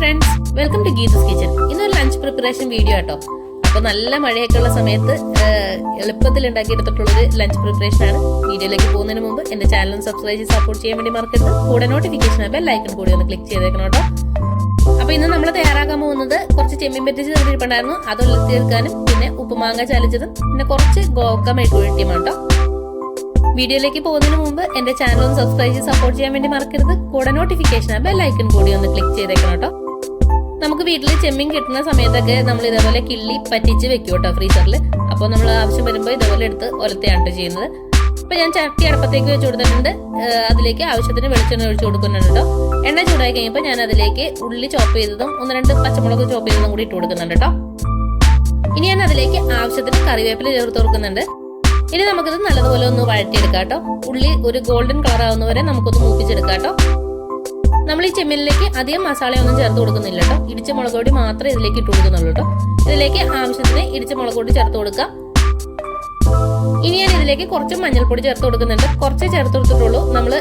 Friends welcome to Geetha's kitchen ഇന്നൊരു lunch preparation video ആട്ടോ. അപ്പോൾ നല്ല മഴയൊക്കെ ഉള്ള സമയത്ത് എളുപ്പത്തിൽ ഉണ്ടാക്കിയെടുത്തിട്ടുള്ളൊരു ലഞ്ച് പ്രിപ്പറേഷൻ ആണ്. വീഡിയോയിലേക്ക് പോകുന്നതിന് മുമ്പ് എന്റെ ചാനൽ സബ്സ്ക്രൈബ് ചെയ്ത് സപ്പോർട്ട് ചെയ്യാൻ വേണ്ടി മറക്കരുത്. കൂടെ നോട്ടിഫിക്കേഷൻ ബെൽ ഐക്കൺ കൂടി ഒന്ന് ക്ലിക്ക് ചെയ്തേക്കണം കേട്ടോ. അപ്പൊ ഇന്ന് നമ്മൾ തയ്യാറാക്കാൻ പോകുന്നത് കുറച്ച് ചെമ്മീൻ പറ്റിച്ച് തീർത്തിട്ടുണ്ടായിരുന്നു അത് തീർക്കാനും പിന്നെ ഉപ്പുമാങ്ങ ചാലിച്ചതും പിന്നെ കുറച്ച് ഗോക്ക മെഴുക്കുവെട്ടിയുമാണ് കേട്ടോ. വീഡിയോയിലേക്ക് പോകുന്നതിന് മുമ്പ് എന്റെ ചാനൽ ഒന്ന് സബ്സ്ക്രൈബ് ചെയ്ത് സപ്പോർട്ട് ചെയ്യാൻ വേണ്ടി മറക്കരുത്. കൂടെ നോട്ടിഫിക്കേഷൻ ബെൽ ഐക്കൺ കൂടി ഒന്ന് ക്ലിക്ക് ചെയ്തേക്കണം കേട്ടോ. നമുക്ക് വീട്ടിൽ ചെമ്മീൻ കിട്ടുന്ന സമയത്തൊക്കെ നമ്മൾ ഇതേപോലെ കിള്ളി പറ്റിച്ച് വെക്കും കേട്ടോ ഫ്രീസറിൽ അപ്പോൾ നമ്മൾ ആവശ്യം വരുമ്പോൾ ഇതേപോലെ എടുത്ത് ഒലത്തെയാണ് ചെയ്യുന്നത്. അപ്പൊ ഞാൻ ചട്ടി അടുപ്പത്തേക്ക് വെച്ച് കൊടുത്തിട്ടുണ്ട്. അതിലേക്ക് ആവശ്യത്തിന് വെളിച്ചെണ്ണ ഒഴിച്ച് കൊടുക്കുന്നുണ്ട് കേട്ടോ എണ്ണ ചൂടായി കഴിയുമ്പോൾ ഞാൻ അതിലേക്ക് ഉള്ളി ചോപ്പ് ചെയ്തതും ഒന്ന് രണ്ട് പച്ചമുളക് ചോപ്പ് ചെയ്തതും കൂടി ഇട്ട് കൊടുക്കുന്നുണ്ട് കേട്ടോ ഇനി ഞാൻ അതിലേക്ക് ആവശ്യത്തിന് കറിവേപ്പില ചേർത്ത് കൊടുക്കുന്നുണ്ട്. ഇനി നമുക്കിത് നല്ലതുപോലെ ഒന്ന് വഴറ്റിയെടുക്കാം കേട്ടോ ഉള്ളി ഒരു ഗോൾഡൻ കളർ ആവുന്നവരെ നമുക്കൊന്ന് മൂപ്പിച്ചെടുക്കാം കേട്ടോ നമ്മൾ ഈ ചെമ്മീനിലേക്ക് അധികം മസാലയൊന്നും ചേർത്ത് കൊടുക്കുന്നില്ല കേട്ടോ. ഇടിച്ച മുളക് പൊടി മാത്രമേ ഇതിലേക്ക് ഇട്ട് കൊടുക്കുന്നുള്ളൂ കേട്ടോ. ഇതിലേക്ക് ആവശ്യത്തിന് ഇടിച്ച മുളക് പൊടി ചേർത്ത് കൊടുക്കാം. ഇനി ഞാൻ ഇതിലേക്ക് കുറച്ച് മഞ്ഞൾപ്പൊടി ചേർത്ത് കൊടുക്കുന്നുണ്ട്. കുറച്ച് ചേർത്ത് കൊടുത്തിട്ടുള്ളൂ. നമ്മൾ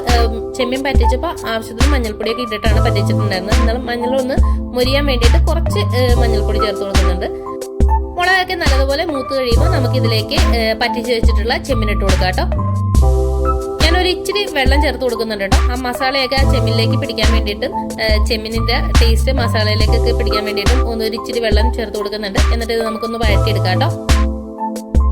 ചെമ്മീൻ പറ്റിച്ചപ്പോൾ ആവശ്യത്തിന് മഞ്ഞൾപ്പൊടിയൊക്കെ ഇട്ടിട്ടാണ് പറ്റിച്ചിട്ടുണ്ടായിരുന്നത്. എന്നാലും മഞ്ഞളൊന്ന് മുരിയാൻ വേണ്ടിയിട്ട് കുറച്ച് മഞ്ഞൾപ്പൊടി ചേർത്ത് കൊടുക്കുന്നുണ്ട്. മുളകൊക്കെ നല്ലതുപോലെ മൂത്ത് കഴിയുമ്പോൾ നമുക്ക് ഇതിലേക്ക് പറ്റിച്ച് വെച്ചിട്ടുള്ള ചെമ്മീൻ ഇട്ട് കൊടുക്കാം കേട്ടോ. ഇച്ചിരി വെള്ളം ചേർത്ത് കൊടുക്കുന്നുണ്ട് കേട്ടോ. ആ മസാലയൊക്കെ ആ ചെമ്മിലേക്ക് പിടിക്കാൻ വേണ്ടിയിട്ടും ചെമ്മിനിന്റെ ടേസ്റ്റ് മസാലയിലേക്കൊക്കെ പിടിക്കാൻ വേണ്ടിയിട്ടും ഒരു ഇച്ചിരി വെള്ളം ചേർത്ത് കൊടുക്കുന്നുണ്ട്. എന്നിട്ട് ഇത് നമുക്കൊന്ന് വഴറ്റിയെടുക്കാം കേട്ടോ.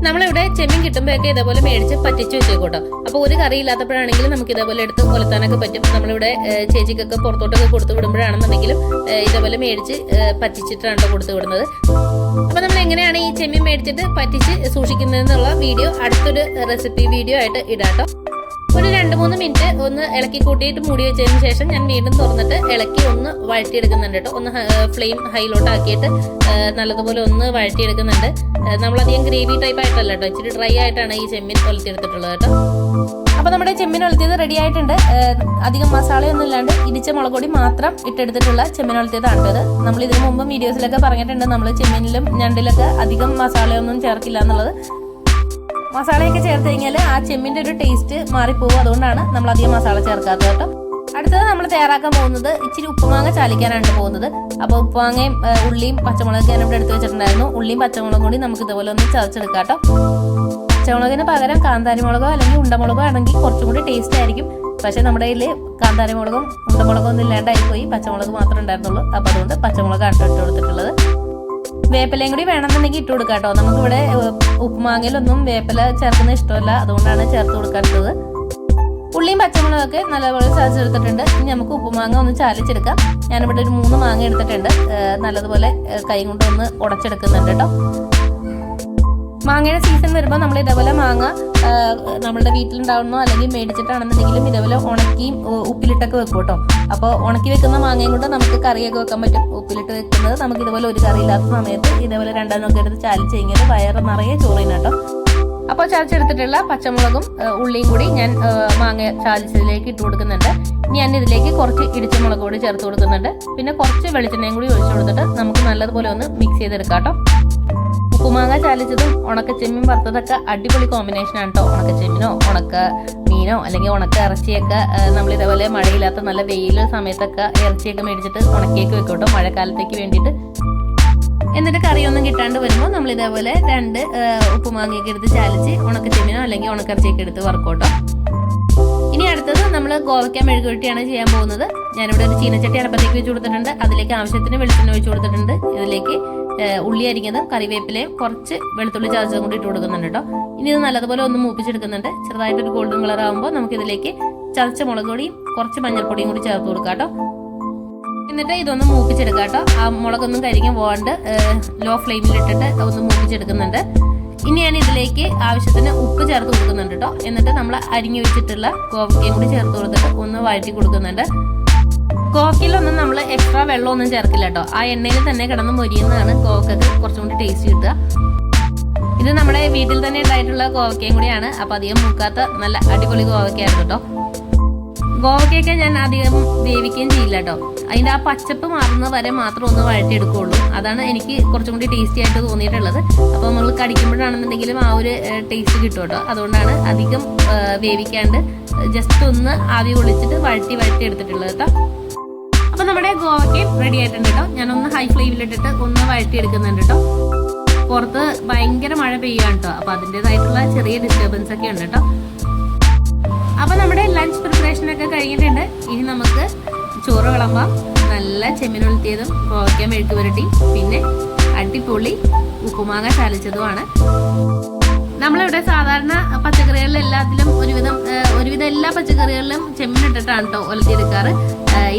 നമ്മളിവിടെ ചെമ്മീൻ കിട്ടുമ്പോഴൊക്കെ ഇതേപോലെ മേടിച്ച് പറ്റിച്ച് വെച്ചേക്കോട്ടോ അപ്പോൾ ഒരു കറി ഇല്ലാത്തപ്പോഴാണെങ്കിൽ നമുക്ക് ഇതേപോലെ എടുത്ത് കൊലത്താനൊക്കെ പറ്റും. നമ്മളിവിടെ ചേച്ചിക്കൊക്കെ പുറത്തോട്ടൊക്കെ കൊടുത്തു വിടുമ്പോഴാണെന്നുണ്ടെങ്കിലും ഇതേപോലെ മേടിച്ച് പറ്റിച്ചിട്ടാണ് ട്ടോ കൊടുത്തു വിടുന്നത്. അപ്പോൾ നമ്മൾ എങ്ങനെയാണ് ഈ ചെമ്മീൻ മേടിച്ചിട്ട് പറ്റിച്ച് സൂക്ഷിക്കുന്നതെന്നുള്ള വീഡിയോ അടുത്തൊരു റെസിപ്പി വീഡിയോ ആയിട്ട് ഇടാട്ടോ ഒരു രണ്ട് മൂന്ന് മിനിറ്റ് ഒന്ന് ഇളക്കി കൂട്ടിയിട്ട് മൂടി വെച്ചതിന് ശേഷം ഞാൻ വീണ്ടും തുറന്നിട്ട് ഇളക്കി ഒന്ന് വഴറ്റിയെടുക്കുന്നുണ്ട് കേട്ടോ. ഒന്ന് ഫ്ലെയിം ഹൈലോട്ട് ആക്കിയിട്ട് നല്ലതുപോലെ ഒന്ന് വഴറ്റിയെടുക്കുന്നുണ്ട്. നമ്മളധികം ഗ്രേവി ടൈപ്പ് ആയിട്ടല്ല കേട്ടോ. ഇച്ചിരി ഡ്രൈ ആയിട്ടാണ് ഈ ചെമ്മീൻ ഒലത്തിയെടുത്തിട്ടുള്ളത് കേട്ടോ. അപ്പോൾ നമ്മുടെ ചെമ്മീൻ ഒലത്തിയത് റെഡി ആയിട്ടുണ്ട്. അധികം മസാലയൊന്നും ഇല്ലാണ്ട് ഇടിച്ച മുളക് പൊടി മാത്രം ഇട്ടെടുത്തിട്ടുള്ള ചെമ്മീൻ ഒലത്തിയതാണ് ഇത്? നമ്മൾ ഇതിനു മുമ്പ് വീഡിയോസിലൊക്കെ പറഞ്ഞിട്ടുണ്ട്. നമ്മൾ ചെമ്മീനിലും ഞണ്ടിലൊക്കെ അധികം മസാലയൊന്നും ചേർക്കില്ല എന്നുള്ളത്. മസാലയൊക്കെ ചേർത്ത് കഴിഞ്ഞാൽ ആ ചെമ്മിന്റെ ഒരു ടേസ്റ്റ് മാറിപ്പോകും അതുകൊണ്ടാണ് നമ്മൾ അധികം മസാല ചേർക്കാത്തത് കേട്ടോ. അടുത്തത് നമ്മൾ തയ്യാറാക്കാൻ പോകുന്നത് ഇച്ചിരി ഉപ്പുമാങ്ങ ചാലിക്കാനാണ് പോകുന്നത്. അപ്പോൾ ഉപ്പുമാങ്ങയും ഉള്ളിയും പച്ചമുളകൊക്കെ ഞാൻ ഇവിടെ എടുത്ത് വെച്ചിട്ടുണ്ടായിരുന്നു. ഉള്ളിയും പച്ചമുളകും കൂടി നമുക്ക് ഇതുപോലെ ഒന്ന് ചതച്ചെടുക്കാം കേട്ടോ. പച്ചമുളകിന് പകരം കാന്താരി മുളകോ അല്ലെങ്കിൽ ഉണ്ടമുളകോ ആണെങ്കിൽ കുറച്ചും കൂടി ടേസ്റ്റ് ആയിരിക്കും. പക്ഷേ നമ്മുടെ കയ്യിൽ കാന്താരി മുളകും ഉണ്ടമുളകും ഒന്നും ഇല്ലാണ്ടായി പോയി പച്ചമുളക് മാത്രമേ ഉണ്ടായിരുന്നുള്ളൂ. അപ്പോൾ അതുകൊണ്ട് പച്ചമുളകാണ് ഇട്ട് കൊടുത്തിട്ടുള്ളത്. വേപ്പിലയും കൂടി വേണമെന്നുണ്ടെങ്കിൽ ഇട്ട് കൊടുക്കാം കേട്ടോ. നമുക്കിവിടെ ഉപ്പുമാങ്ങയിലൊന്നും വേപ്പില ചേർക്കുന്ന ഇഷ്ടമല്ല. അതുകൊണ്ടാണ് ചേർത്ത് കൊടുക്കാത്തത് ഉള്ളിയും പച്ചമുളകൊക്കെ നല്ലപോലെ ചതച്ചെടുത്തിട്ടുണ്ട്. ഇനി നമുക്ക് ഉപ്പുമാങ്ങ ഒന്ന് ചാലിച്ചെടുക്കാം. ഞാനിവിടെ ഒരു മൂന്ന് മാങ്ങ എടുത്തിട്ടുണ്ട്. നല്ലതുപോലെ കൈ കൊണ്ട് ഒന്ന് ഉടച്ചെടുക്കുന്നുണ്ട് കേട്ടോ. മാങ്ങയുടെ സീസൺ വരുമ്പോൾ നമ്മൾ ഇതേപോലെ മാങ്ങ നമ്മളുടെ വീട്ടിലുണ്ടാവണോ അല്ലെങ്കിൽ മേടിച്ചിട്ടാണെന്നുണ്ടെങ്കിലും ഇതേപോലെ ഉണക്കിയും ഉപ്പിലിട്ടൊക്കെ വെക്കും കേട്ടോ. അപ്പോൾ ഉണക്കി വെക്കുന്ന മാങ്ങയും കൊണ്ട് നമുക്ക് കറിയൊക്കെ വെക്കാൻ പറ്റും. ഉപ്പിലിട്ട് വെക്കുന്നത് നമുക്ക് ഇതുപോലെ ഒരു കറി ഇല്ലാത്ത സമയത്ത് ഇതേപോലെ രണ്ടെണ്ണമൊക്കെ എടുത്ത് ചാലിച്ച് കഴിഞ്ഞാൽ വയറ് നിറയെ ചോറിന് കേട്ടോ. അപ്പോൾ ചതച്ചെടുത്തിട്ടുള്ള പച്ചമുളകും ഉള്ളിയും കൂടി ഞാൻ മാങ്ങ ചാലിച്ചതിലേക്ക് ഇട്ട് കൊടുക്കുന്നുണ്ട്. ഇനി ഞാൻ ഇതിലേക്ക് കുറച്ച് ഇടിച്ച മുളക് കൂടി ചേർത്ത് കൊടുക്കുന്നുണ്ട്. പിന്നെ കുറച്ച് വെളിച്ചെണ്ണയും കൂടി ഒഴിച്ചു കൊടുത്തിട്ട് നമുക്ക് നല്ലതുപോലെ ഒന്ന് മിക്സ് ചെയ്തെടുക്കാം കേട്ടോ. ഉപ്പുമാങ്ങ ചാലിച്ചതും ഉണക്ക ചെമ്മീൻ വറുത്തതൊക്കെ അടിപൊളി കോമ്പിനേഷൻ ആണ് കേട്ടോ ഉണക്ക ചെമ്മീനോ ഉണക്ക മീനോ അല്ലെങ്കിൽ ഉണക്ക ഇറച്ചിയൊക്കെ നമ്മൾ ഇതേപോലെ മഴയില്ലാത്ത നല്ല വെയിൽ സമയത്തൊക്കെ ഇറച്ചിയൊക്കെ മേടിച്ചിട്ട് ഉണക്കിയൊക്കെ വെക്കും കേട്ടോ മഴക്കാലത്തേക്ക് വേണ്ടിയിട്ട്. എന്നിട്ട് കറിയൊന്നും കിട്ടാണ്ട് വരുമ്പോൾ നമ്മൾ ഇതേപോലെ രണ്ട് ഉപ്പുമാങ്ങയൊക്കെ എടുത്ത് ചാലിച്ച് ഉണക്ക ചെമ്മീനോ അല്ലെങ്കിൽ ഉണക്കറിച്ചിയൊക്കെ എടുത്ത് വറക്കോട്ടോ. ഇനി അടുത്തത് നമ്മൾ ഗോവയ്ക്ക മെഴുകുവരട്ടിയാണ് ചെയ്യാൻ പോകുന്നത്. ഞാനിവിടെ ഒരു ചീനച്ചട്ടി അടപ്പത്തേക്ക് വെച്ച് കൊടുത്തിട്ടുണ്ട്. അതിലേക്ക് ആവശ്യത്തിന് വെളിച്ചെണ്ണ ഒഴിച്ച് കൊടുത്തിട്ടുണ്ട്. ഇതിലേക്ക് ഉള്ളി അരിഞ്ഞതും കറിവേപ്പിലയും കുറച്ച് വെളുത്തുള്ളി ചതച്ചതും കൂടി ഇട്ട് കൊടുക്കുന്നുണ്ട് കേട്ടോ. ഇനി ഇത് നല്ലതുപോലെ ഒന്ന് മൂപ്പിച്ചെടുക്കുന്നുണ്ട്. ചെറുതായിട്ടൊരു ഗോൾഡൻ കളർ ആകുമ്പോൾ നമുക്ക് ഇതിലേക്ക് ചതച്ച മുളക് പൊടിയും കുറച്ച് മഞ്ഞൾപ്പൊടിയും കൂടി ചേർത്ത് കൊടുക്കാം കേട്ടോ. എന്നിട്ട് ഇതൊന്ന് മൂപ്പിച്ചെടുക്കാം കേട്ടോ. ആ മുളകൊന്നും കരിക്കാൻ പോകാണ്ട് ലോ ഫ്ലെയിമിൽ ഇട്ടിട്ട് ഒന്ന് മൂപ്പിച്ചെടുക്കുന്നുണ്ട്. ഇനി ഞാൻ ഇതിലേക്ക് ആവശ്യത്തിന് ഉപ്പ് ചേർത്ത് കൊടുക്കുന്നുണ്ട് കേട്ടോ. എന്നിട്ട് നമ്മൾ അരിഞ്ഞു വെച്ചിട്ടുള്ള കോവക്കയും കൂടി ചേർത്ത് കൊടുത്തിട്ട് ഒന്ന് വഴറ്റി കൊടുക്കുന്നുണ്ട്. കോവക്കയിലൊന്നും നമ്മൾ എക്സ്ട്രാ വെള്ളമൊന്നും ചേർക്കില്ല കേട്ടോ. ആ എണ്ണയിൽ തന്നെ കിടന്ന് മൊരിയുന്നതാണ് കോക്കൊക്കെ കുറച്ചും കൂടി ടേസ്റ്റ് കിട്ടുക. ഇത് നമ്മുടെ വീട്ടിൽ തന്നെ ഉണ്ടായിട്ടുള്ള കോവക്കയും കൂടിയാണ്. അപ്പം അധികം മുക്കാത്ത നല്ല അടിപൊളി കോവക്കയായിരുന്നു കേട്ടോ. ഗോവയ്ക്കൊക്കെ ഞാൻ അധികം വേവിക്കുകയും ചെയ്യില്ല കേട്ടോ. അതിന്റെ ആ പച്ചപ്പ് മാറുന്ന വരെ മാത്രം ഒന്ന് വഴറ്റിയെടുക്കുള്ളൂ. അതാണ് എനിക്ക് കുറച്ചും കൂടി ടേസ്റ്റി ആയിട്ട് തോന്നിയിട്ടുള്ളത്. അപ്പോൾ നമ്മൾ കടിക്കുമ്പോഴാണെന്നുണ്ടെങ്കിലും ആ ഒരു ടേസ്റ്റ് കിട്ടും കേട്ടോ. അതുകൊണ്ടാണ് അധികം വേവിക്കാണ്ട് ജസ്റ്റ് ഒന്ന് ആവി കൊള്ളിച്ചിട്ട് വഴറ്റി വഴറ്റി എടുത്തിട്ടുള്ളത് കേട്ടോ. അപ്പൊ നമ്മുടെ ഗോവയ്ക്ക് റെഡി ആയിട്ടുണ്ട് കേട്ടോ ഞാനൊന്ന് ഹൈ ഫ്ലെയിമിലിട്ടിട്ട് ഒന്ന് വഴറ്റി എടുക്കുന്നുണ്ട് കേട്ടോ പുറത്ത് ഭയങ്കര മഴ പെയ്യാണ് കേട്ടോ അപ്പൊ അതിന്റെതായിട്ടുള്ള ചെറിയ ഡിസ്റ്റർബൻസ് ഒക്കെ ഉണ്ട് കേട്ടോ അപ്പൊ നമ്മുടെ ലഞ്ച് പ്രിപ്പറേഷൻ ഒക്കെ കഴിഞ്ഞിട്ടുണ്ട്. ഇനി നമുക്ക് ചോറ് വിളമ്പാം. നല്ല ചെമ്മീനുളുത്തിയതും ഗോവയ്ക്ക മെഴുക്ക് പുരട്ടി. പിന്നെ അടിപൊളി ഉപ്പുമാങ്ങ ചാലിച്ചതുമാണ്. നമ്മളിവിടെ സാധാരണ പച്ചക്കറികളിൽ എല്ലാത്തിലും ഒരുവിധം എല്ലാ പച്ചക്കറികളിലും ചെമ്മീനിട്ടിട്ടാണ് കേട്ടോ ഒലത്തിയെടുക്കാറ്.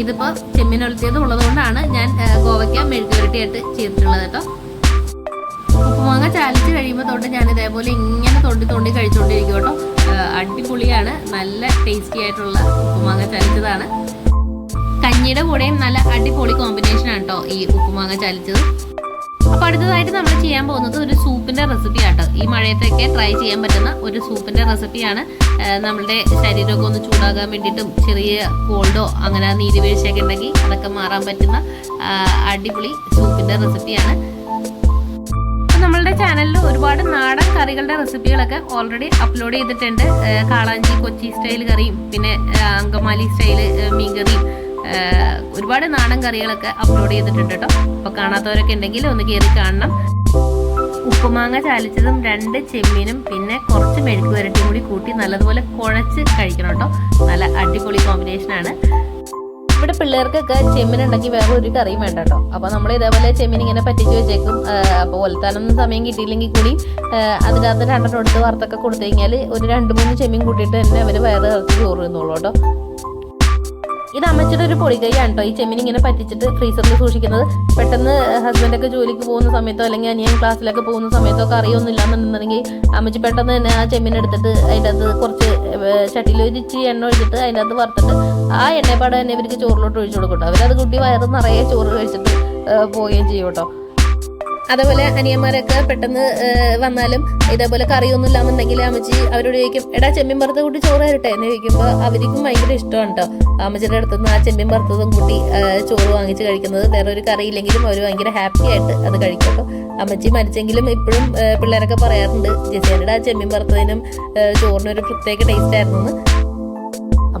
ഇതിപ്പോൾ ഇതിപ്പോ ചെമ്മീൻ ഒലത്തിയത് ഉള്ളതുകൊണ്ടാണ് ഞാൻ ഗോവയ്ക്ക മെഴുക്ക് വരട്ടിയായിട്ട് ചെയ്തിട്ടുള്ളത് കേട്ടോ ഉപ്പുമാങ്ങ ചാലിച്ച് കഴിയുമ്പോൾ തൊട്ട് ഞാൻ ഇതേപോലെ ഇങ്ങനെ തൊണ്ടി തൊണ്ടി കഴിച്ചുകൊണ്ടിരിക്കും കേട്ടോ അടിപൊളിയാണ്. നല്ല ടേസ്റ്റി ആയിട്ടുള്ള ഉപ്പുമാങ്ങ ചാലിച്ചതാണ്. കഞ്ഞിയുടെ കൂടെയും നല്ല അടിപൊളി കോമ്പിനേഷൻ ആണ് കേട്ടോ ഈ ഉപ്പുമാങ്ങ ചാലിച്ചത്. അടുത്തതായിട്ട് നമ്മൾ ചെയ്യാൻ പോകുന്നത് ഒരു സൂപ്പിന്റെ റെസിപ്പി ആട്ടോ. ഈ മഴയത്തൊക്കെ ട്രൈ ചെയ്യാൻ പറ്റുന്ന ഒരു സൂപ്പിന്റെ റെസിപ്പിയാണ് നമ്മളുടെ ശരീരമൊക്കെ ഒന്ന് ചൂടാകാൻ വേണ്ടിയിട്ടും ചെറിയ കോൾഡോ അങ്ങനെ നീരുവീഴ്ചയൊക്കെ ഉണ്ടെങ്കിൽ അതൊക്കെ മാറാൻ പറ്റുന്ന അടിപൊളി സൂപ്പിന്റെ റെസിപ്പിയാണ് നമ്മളുടെ ചാനലിൽ ഒരുപാട് നാടൻ കറികളുടെ റെസിപ്പികളൊക്കെ ഓൾറെഡി അപ്ലോഡ് ചെയ്തിട്ടുണ്ട്. കാളാഞ്ചി കൊച്ചി സ്റ്റൈൽ കറിയും പിന്നെ അങ്കമാലി സ്റ്റൈൽ മീൻ കറിയും ഒരുപാട് നാടൻ കറികളൊക്കെ അപ്ലോഡ് ചെയ്തിട്ടുണ്ട് കേട്ടോ അപ്പോൾ കാണാത്തവരൊക്കെ ഉണ്ടെങ്കിൽ ഒന്ന് കയറി കാണണം. ഉപ്പുമാങ്ങ ചാലിച്ചതും രണ്ട് ചെമ്മീനും പിന്നെ കുറച്ച് മെഴുക്ക് വരട്ടിയും കൂടി കൂട്ടി നല്ലതുപോലെ കുഴച്ച് കഴിക്കണം കേട്ടോ നല്ല അടിപൊളി കോമ്പിനേഷൻ ആണ്. ഇവിടെ പിള്ളേർക്കൊക്കെ ചെമ്മീൻ ഉണ്ടെങ്കിൽ വേറെ ഒരു കറിയും വേണ്ട കേട്ടോ അപ്പൊ നമ്മൾ ഇതേപോലെ ചെമ്മീൻ ഇങ്ങനെ പറ്റിച്ച് വെച്ചേക്കും. അപ്പോൾ ഒലത്താനൊന്നും സമയം കിട്ടിയില്ലെങ്കിൽ കൂടി അതിനകത്ത് രണ്ടെണ്ണം എടുത്ത് വറുത്തൊക്കെ കൊടുത്തു കഴിഞ്ഞാൽ ഒരു രണ്ട് മൂന്ന് ചെമ്മീൻ കൂട്ടിയിട്ട് തന്നെ അവർ വയറ് നിറച്ച് ചോറ് തിന്നോളൂ കേട്ടോ ഇത് അമ്മച്ചിയുടെ ഒരു പൊടികൈയാണ് കേട്ടോ ഈ ചെമ്മീൻ ഇങ്ങനെ പറ്റിച്ചിട്ട് ഫ്രീസറിൽ സൂക്ഷിക്കുന്നത്. പെട്ടെന്ന് ഹസ്ബൻഡൊക്കെ ജോലിക്ക് പോകുന്ന സമയത്തോ അല്ലെങ്കിൽ അനിയൻ ക്ലാസ്സിലൊക്കെ പോകുന്ന സമയത്തോ ഒക്കെ അറിയൊന്നുമില്ല എന്നുണ്ടെങ്കിൽ അമ്മച്ചി പെട്ടെന്ന് തന്നെ ആ ചെമ്മീൻ എടുത്തിട്ട് അതിന്റെ അകത്ത് കുറച്ച് ചട്ടിയിൽ ഒരു ഇച്ചിരി എണ്ണ ഒഴിച്ചിട്ട് അതിന്റെ അകത്ത് വറുത്തിട്ട് ആ എണ്ണപ്പാട് തന്നെ ഇവർക്ക് ചോറിലോട്ട് ഒഴിച്ചു കൊടുക്കും അവരത് കുട്ടി വയറ് നിറയെ ചോറ് കഴിച്ചിട്ട് പോവുകയും ചെയ്യും കേട്ടോ അതേപോലെ അനിയന്മാരൊക്കെ പെട്ടെന്ന് വന്നാലും ഇതേപോലെ കറിയൊന്നും ഇല്ലാന്നുണ്ടെങ്കിൽ അമ്മച്ചി അവരോട് ചോദിക്കും എടാ ചെമ്മീൻ വറുത്ത കൂട്ടി ചോറ് തരട്ടെ? എന്ന് ചോദിക്കുമ്പോൾ അവർക്കും ഭയങ്കര ഇഷ്ടമാണ് കേട്ടോ അമ്മച്ചിയുടെ അടുത്ത് നിന്ന് ആ ചെമ്മീൻ വറുത്തതും കൂട്ടി ചോറ് വാങ്ങിച്ച് കഴിക്കുന്നത് വേറെ ഒരു കറി ഇല്ലെങ്കിലും അവർ ഭയങ്കര ഹാപ്പി ആയിട്ട് അത് കഴിക്കും. അപ്പോൾ അമ്മച്ചി മരിച്ചെങ്കിലും ഇപ്പോഴും പിള്ളേരൊക്കെ പറയാറുണ്ട് ജെസിയുടെ ആ ചെമ്മീൻ വറുത്തതിനും ചോറിനൊരു പ്രത്യേക ടേസ്റ്റ് ആയിരുന്നു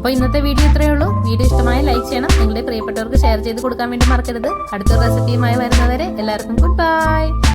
അപ്പോൾ ഇന്നത്തെ വീഡിയോ ഇത്രയേ ഉള്ളൂ. വീഡിയോ ഇഷ്ടമായ ലൈക്ക് ചെയ്യണം. നിങ്ങളുടെ പ്രിയപ്പെട്ടവർക്ക് ഷെയർ ചെയ്ത് കൊടുക്കാൻ വേണ്ടി മറക്കരുത്. അടുത്ത റെസിപ്പിയുമായി വരുന്നവരെ എല്ലാവർക്കും ഗുഡ് ബൈ